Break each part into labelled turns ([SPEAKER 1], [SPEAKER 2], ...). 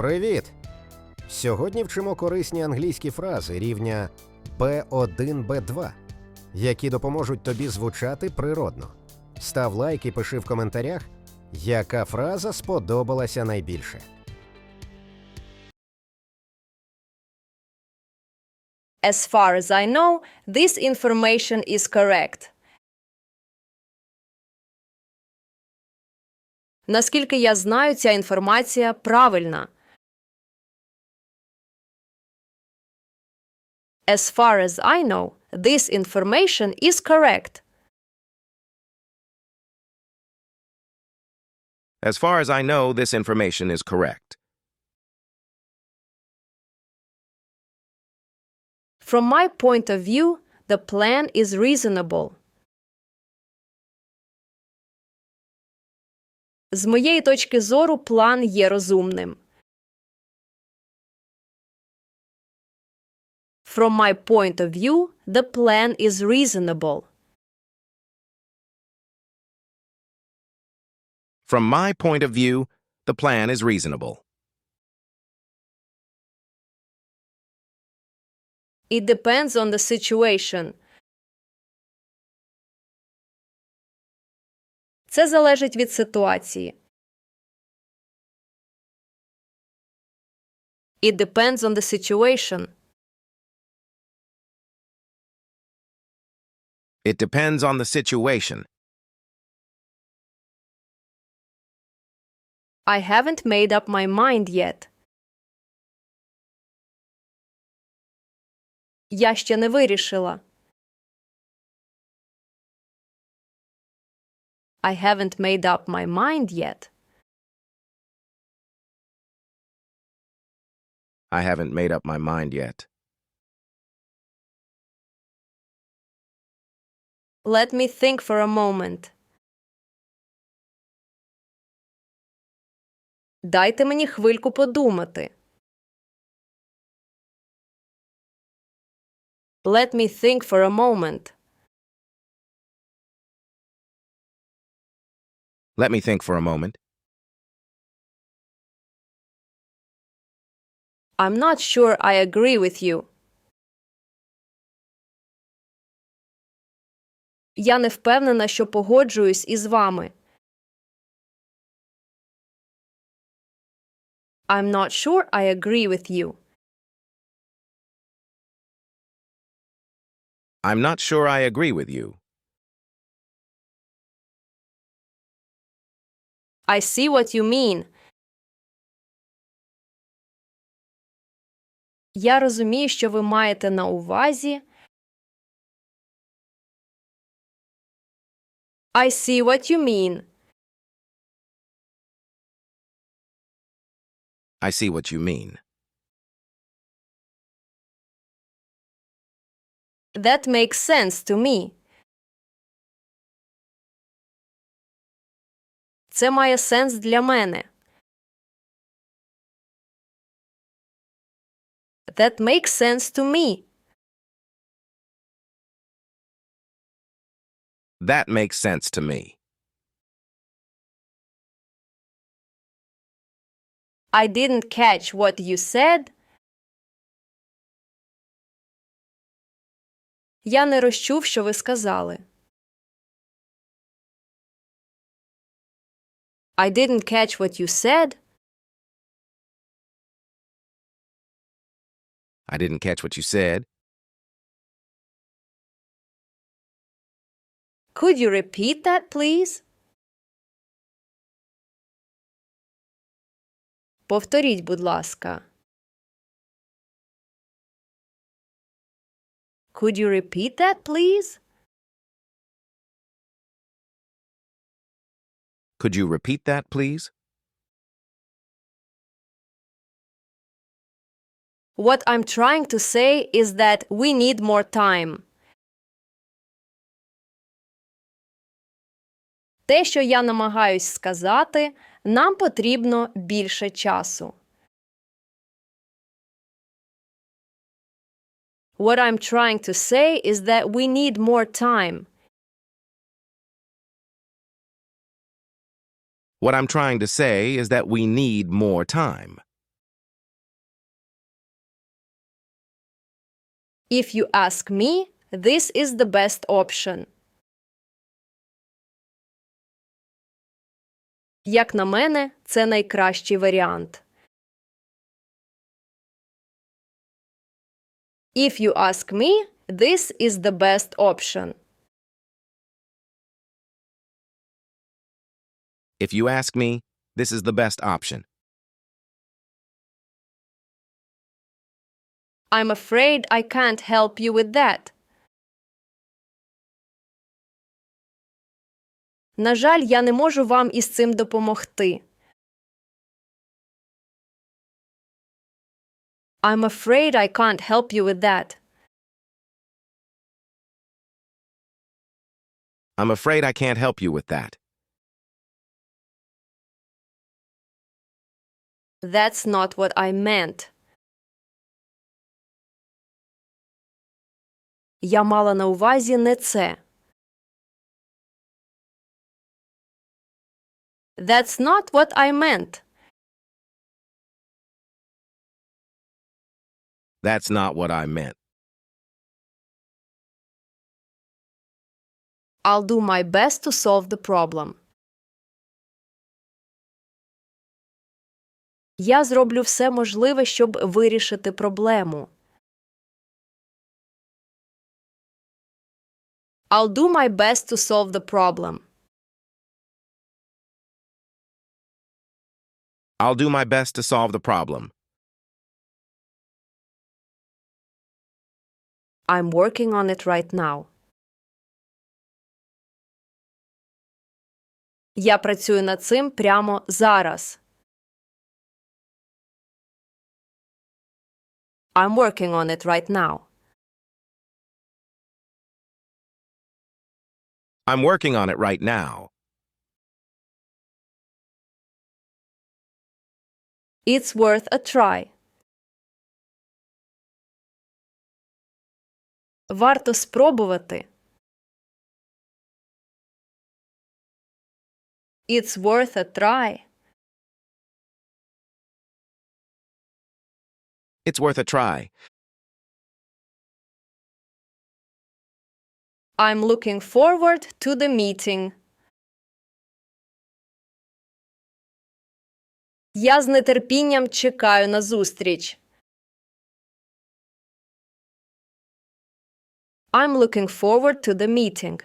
[SPEAKER 1] Привіт! Сьогодні вчимо корисні англійські фрази рівня B1, B2, які допоможуть тобі звучати природно. Став лайк і пиши в коментарях, яка фраза сподобалася найбільше.
[SPEAKER 2] As far as I know, this information is correct. Наскільки я знаю, ця інформація правильна. As far as I know, this information is correct.
[SPEAKER 3] As far as I know, this information is correct.
[SPEAKER 2] From my point of view, the plan is reasonable. З моєї точки зору, план є розумним. From my point of view, the plan is reasonable.
[SPEAKER 3] From my point of view, the plan is reasonable.
[SPEAKER 2] It depends on the situation. Це залежить від ситуації. It depends on the situation.
[SPEAKER 3] It depends on the situation.
[SPEAKER 2] I haven't made up my mind yet. Я ще не вирішила. I haven't made up my mind yet.
[SPEAKER 3] I haven't made up my mind yet.
[SPEAKER 2] Let me think for a moment. Дайте мені хвильку подумати. Let me think for a moment.
[SPEAKER 3] Let me think for a moment.
[SPEAKER 2] I'm not sure I agree with you. Я не впевнена, що погоджуюсь із вами. I'm not sure I agree with you.
[SPEAKER 3] I'm not sure I agree with you.
[SPEAKER 2] I see what you mean. Я розумію, що ви маєте на увазі. I see what you mean.
[SPEAKER 3] I see what you mean.
[SPEAKER 2] That makes sense to me. Це має сенс для мене. That makes sense to me.
[SPEAKER 3] That makes sense to me.
[SPEAKER 2] I didn't catch what you said. Я не розчув, що ви сказали. I didn't catch what you said.
[SPEAKER 3] I didn't catch what you said.
[SPEAKER 2] Could you repeat that, please? Повторіть, будь ласка. Could you repeat that, please?
[SPEAKER 3] Could you repeat that, please?
[SPEAKER 2] What I'm trying to say is that we need more time. те, що я намагаюсь сказати, нам потрібно більше часу. What I'm trying to say is that we need more time.
[SPEAKER 3] What I'm trying to say is that we need more time.
[SPEAKER 2] If you ask me, this is the best option. Як на мене, це найкращий варіант. If you ask me, this is the best option.
[SPEAKER 3] If you ask me, this is the best option.
[SPEAKER 2] I'm afraid I can't help you with that. На жаль, я не можу вам із цим допомогти. I'm afraid I can't help you with that.
[SPEAKER 3] I'm afraid I can't help you with that.
[SPEAKER 2] That's not what I meant. Я мала на увазі не це. That's not what I meant.
[SPEAKER 3] That's not what I meant.
[SPEAKER 2] I'll do my best to solve the problem. Я зроблю все можливе, щоб вирішити проблему. I'll do my best to solve the problem.
[SPEAKER 3] I'll do my best to solve the problem.
[SPEAKER 2] I'm working on it right now. Я працюю над цим прямо зараз. I'm working on it right now.
[SPEAKER 3] I'm working on it right now.
[SPEAKER 2] It's worth a try. Варто спробувати. It's worth a try.
[SPEAKER 3] It's worth a try.
[SPEAKER 2] I'm looking forward to the meeting. Я з нетерпінням чекаю на зустріч. I'm looking forward to the meeting.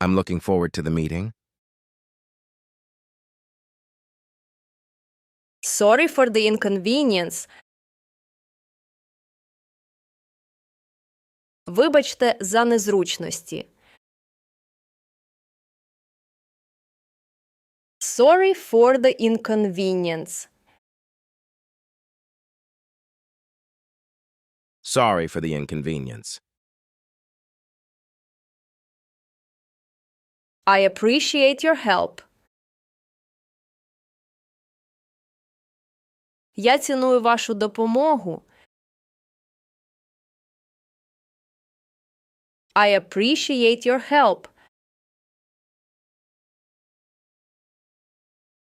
[SPEAKER 3] I'm looking forward to the meeting.
[SPEAKER 2] Sorry for the inconvenience. Вибачте за незручності. Sorry for the inconvenience.
[SPEAKER 3] Sorry for the inconvenience.
[SPEAKER 2] I appreciate your help. Я ціную вашу допомогу. I appreciate your help.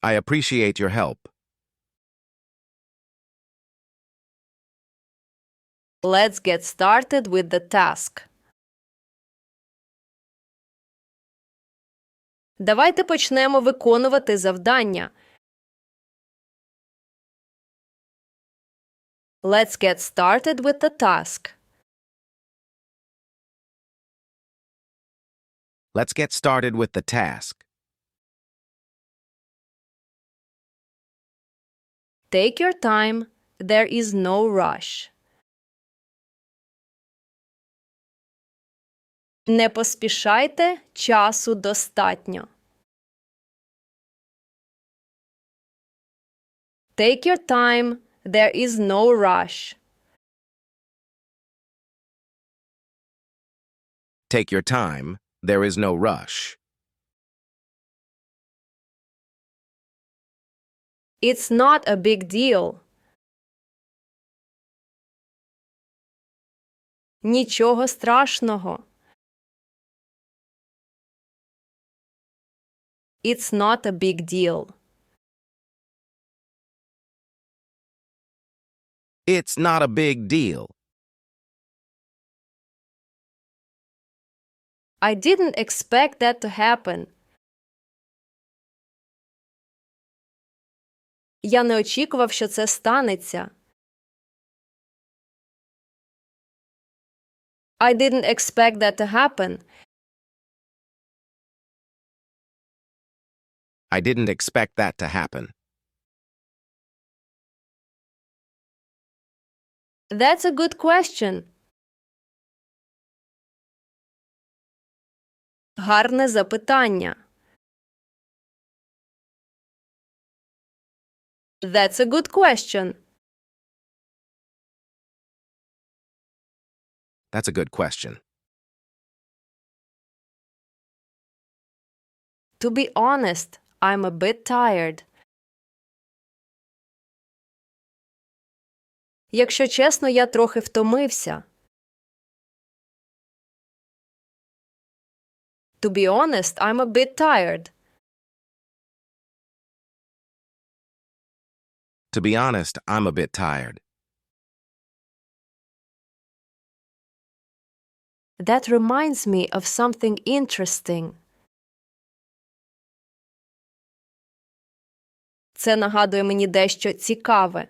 [SPEAKER 3] I appreciate your help.
[SPEAKER 2] Let's get started with the task. Давайте почнемо виконувати завдання. Let's get started with the task.
[SPEAKER 3] Let's get started with the task.
[SPEAKER 2] Take your time. There is no rush. Не поспішайте, часу достатньо. Take your time. There is no rush.
[SPEAKER 3] Take your time. There is no rush.
[SPEAKER 2] It's not a big deal. Нічого страшного. It's not a big deal.
[SPEAKER 3] It's not a big deal.
[SPEAKER 2] I didn't expect that to happen. Я не очікував, що це станеться. I didn't expect that to happen.
[SPEAKER 3] I didn't expect that to happen.
[SPEAKER 2] That's a good question. Гарне запитання. That's a good question.
[SPEAKER 3] That's a good question.
[SPEAKER 2] To be honest, I'm a bit tired. Якщо чесно, я трохи втомився. To be honest, I'm a bit tired.
[SPEAKER 3] To be honest, I'm a bit tired.
[SPEAKER 2] That reminds me of something interesting. Це нагадує мені дещо цікаве.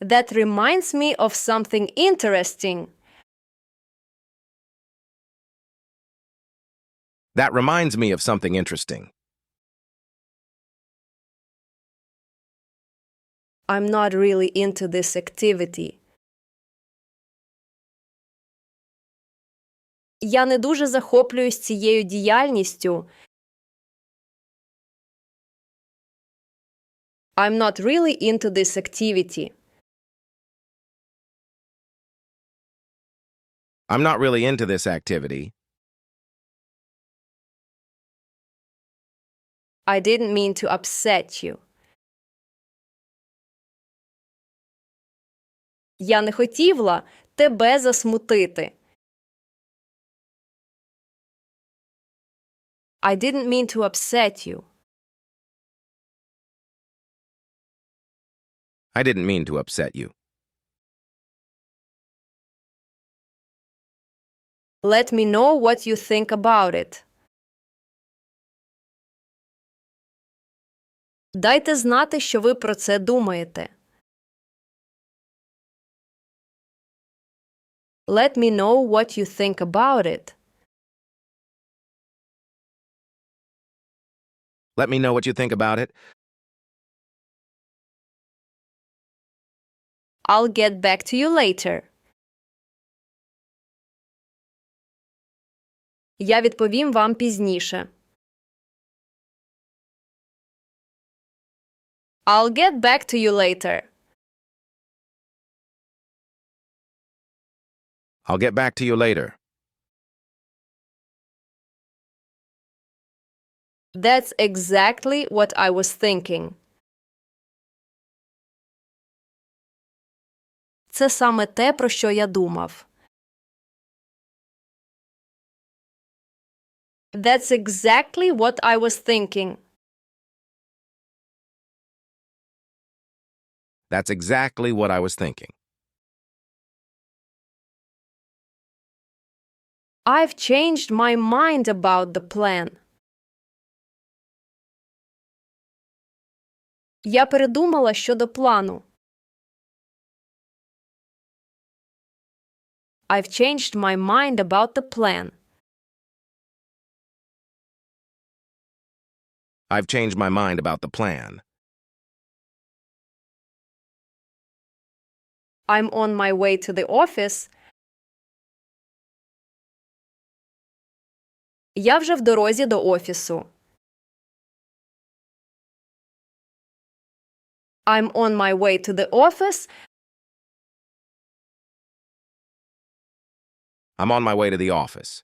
[SPEAKER 2] That reminds me of something interesting.
[SPEAKER 3] That reminds me of something interesting.
[SPEAKER 2] I'm not really into this activity. Я не дуже захоплююсь цією діяльністю. I'm not really into this activity.
[SPEAKER 3] I'm not really into this activity.
[SPEAKER 2] I didn't mean to upset you. Я не хотіла тебе засмутити. I didn't mean to upset you.
[SPEAKER 3] I didn't mean to upset you.
[SPEAKER 2] Let me know what you think about it. Дайте знати, що ви про це думаєте. Let me know what you think about it.
[SPEAKER 3] Let me know what you think about it.
[SPEAKER 2] I'll get back to you later. Я відповім вам пізніше. I'll get back to you later.
[SPEAKER 3] I'll get back to you later.
[SPEAKER 2] That's exactly what I was thinking. Це саме те, про що я думав. That's exactly what I was thinking.
[SPEAKER 3] That's exactly what I was thinking.
[SPEAKER 2] I've changed my mind about the plan. Я передумала щодо плану. I've changed my mind about the plan.
[SPEAKER 3] I've changed my mind about the plan.
[SPEAKER 2] I'm on my way to the office. Я вже в дорозі до офісу. I'm on my way to the office.
[SPEAKER 3] I'm on my way to the office.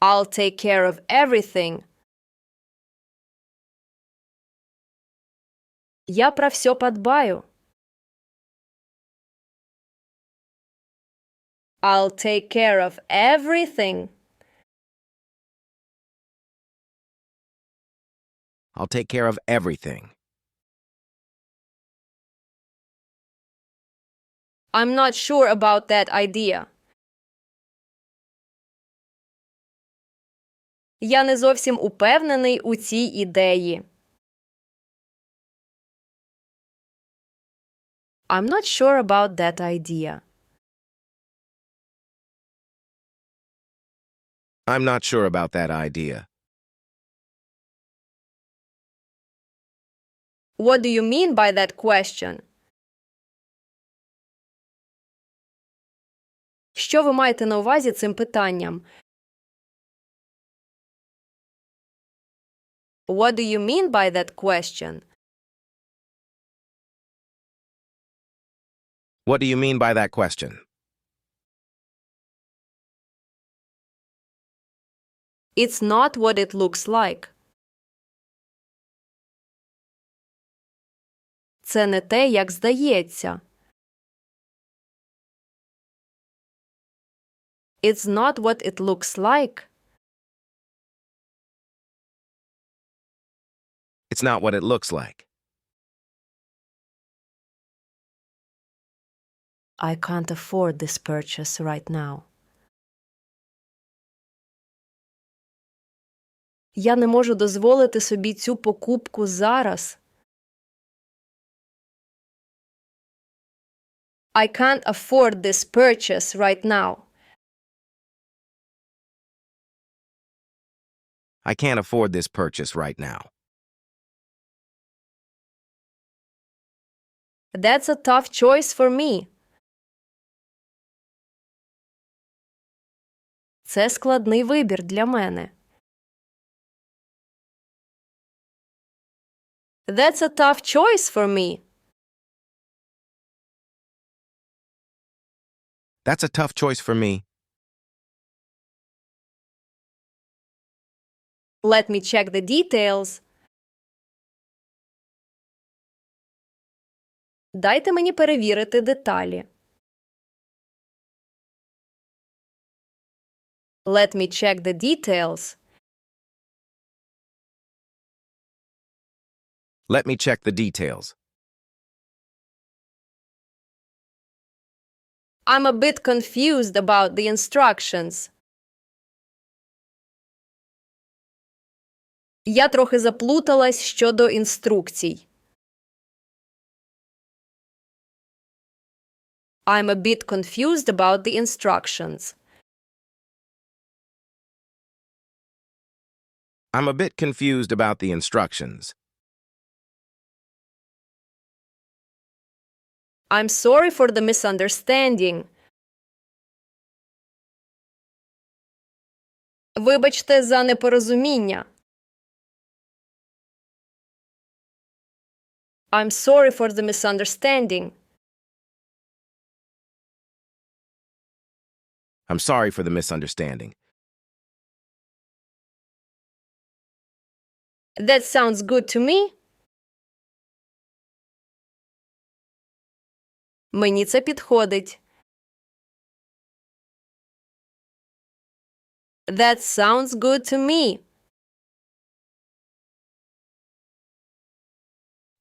[SPEAKER 2] I'll take care of everything. Я про все подбаю. I'll take care of everything.
[SPEAKER 3] I'll take care of everything.
[SPEAKER 2] I'm not sure about that idea. Я не зовсім упевнений у цій ідеї. I'm not sure about that idea.
[SPEAKER 3] I'm not sure about that idea.
[SPEAKER 2] What do you mean by that question? Що ви маєте на увазі цим питанням? What do you mean by that question?
[SPEAKER 3] What do you mean by that question?
[SPEAKER 2] It's not what it looks like. Це не те, як здається. It's not what it looks like.
[SPEAKER 3] It's not what it looks like.
[SPEAKER 2] I can't afford this purchase right now. Я не можу дозволити собі цю покупку зараз. I can't afford this purchase right now.
[SPEAKER 3] I can't afford this purchase right now.
[SPEAKER 2] That's a tough choice for me. Це складний вибір для мене. That's a tough choice for me.
[SPEAKER 3] That's a tough choice for me.
[SPEAKER 2] Let me check the details. Дайте мені перевірити деталі. Let me check the details.
[SPEAKER 3] Let me check the details.
[SPEAKER 2] I'm a bit confused about the instructions. Я трохи заплуталась щодо інструкцій. I'm a bit confused about the instructions.
[SPEAKER 3] I'm a bit confused about the instructions.
[SPEAKER 2] I'm sorry for the misunderstanding. Вибачте за непорозуміння. I'm sorry for the misunderstanding.
[SPEAKER 3] I'm sorry for the misunderstanding.
[SPEAKER 2] That sounds good to me. Мені це підходить. That sounds good to me.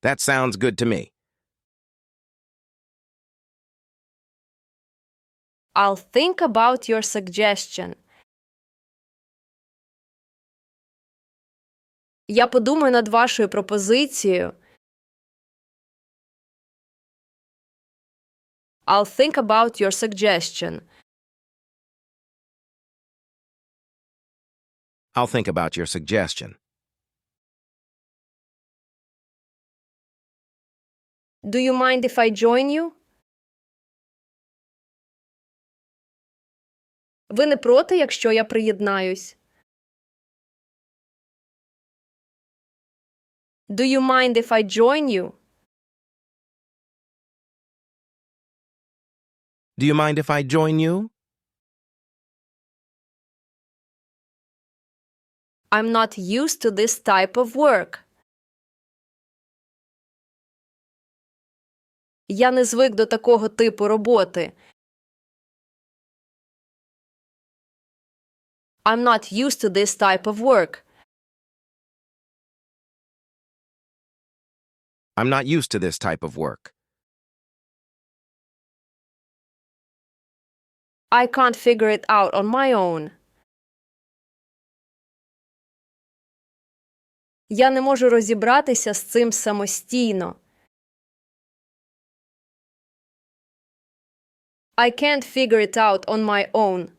[SPEAKER 3] That sounds good to me.
[SPEAKER 2] I'll think about your suggestion. Я подумаю над вашою пропозицією. I'll think about your suggestion.
[SPEAKER 3] I'll think about your suggestion.
[SPEAKER 2] Do you mind if I join you? Ви не проти, якщо я приєднаюсь? Do you mind if I join you?
[SPEAKER 3] Do you mind if I join you?
[SPEAKER 2] I'm not used to this type of work. Я не звик до такого типу роботи. I'm not used to this type of work.
[SPEAKER 3] I'm not used to this type of work.
[SPEAKER 2] I can't figure it out on my own. Я не можу розібратися з цим самостійно. I can't figure it out on my own.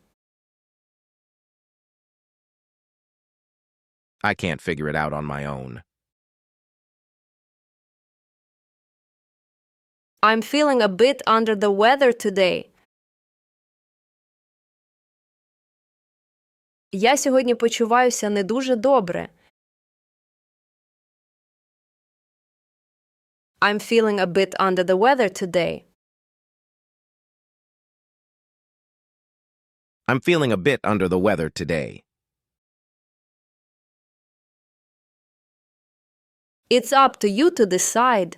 [SPEAKER 3] I can't figure it out on my own.
[SPEAKER 2] I'm feeling a bit under the weather today. Я сьогодні почуваюся не дуже добре. I'm feeling a bit under the weather today.
[SPEAKER 3] I'm feeling a bit under the weather today.
[SPEAKER 2] It's up to you to decide.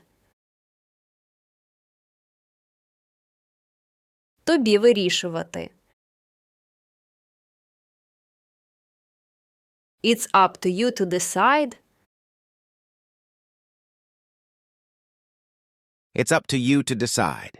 [SPEAKER 2] Тобі вирішувати. It's up to you to decide.
[SPEAKER 3] It's up to you to decide.